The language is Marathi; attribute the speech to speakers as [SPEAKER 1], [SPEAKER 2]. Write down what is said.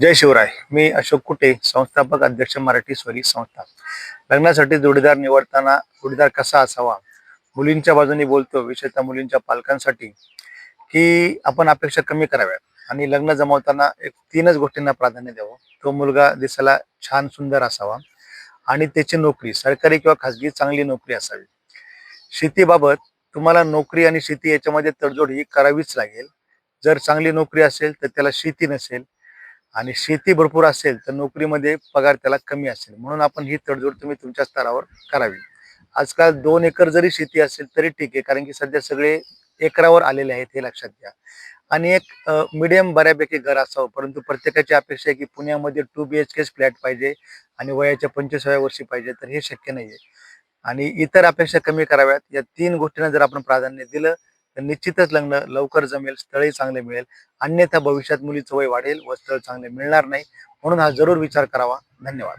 [SPEAKER 1] जय शिवराय. मी अशोक कुटे संस्थापक अध्यक्ष मराठी स्वरी संस्था. लग्नासाठी जोडीदार निवडताना जोडीदार कसा असावा? मुलींच्या बाजूने बोलतो विशेषतः मुलींच्या पालकांसाठी की आपण अपेक्षा कमी कराव्यात. आणि लग्न जमवताना एक तीनच गोष्टींना प्राधान्य द्यावं. तो मुलगा दिसायला छान सुंदर असावा. आणि त्याची नोकरी सरकारी किंवा खाजगी चांगली नोकरी असावी. शेतीबाबत तुम्हाला नोकरी आणि शेती याच्यामध्ये तडजोड ही करावीच लागेल. जर चांगली नोकरी असेल तर त्याला शेती नसेल. आणि शेती भरपूर असेल तर नोकरीमध्ये पगार त्याला कमी असेल. म्हणून आपण ही तडजोड तुम्ही तुमच्या स्तरावर करावी. आजकाल दोन एकर जरी शेती असेल तरी ठीक आहे कारण की सध्या सगळे एकरावर आलेले आहेत हे लक्षात घ्या. आणि एक मिडियम बऱ्यापैकी घर असावं परंतु प्रत्येकाची अपेक्षा आहे की पुण्यामध्ये two B H K flat पाहिजे आणि वयाच्या पंचवीसाव्या वर्षी पाहिजे तर हे शक्य नाही आहे आणि इतर अपेक्षा कमी कराव्यात. या तीन गोष्टींना जर आपण प्राधान्य दिलं तर निश्चितच लग्न लवकर जमेल स्थळही चांगले मिळेल. अन्यथा भविष्यात मुलीचं वय वाढेल व स्थळ चांगले मिळणार नाही. म्हणून हा जरूर विचार करावा. धन्यवाद.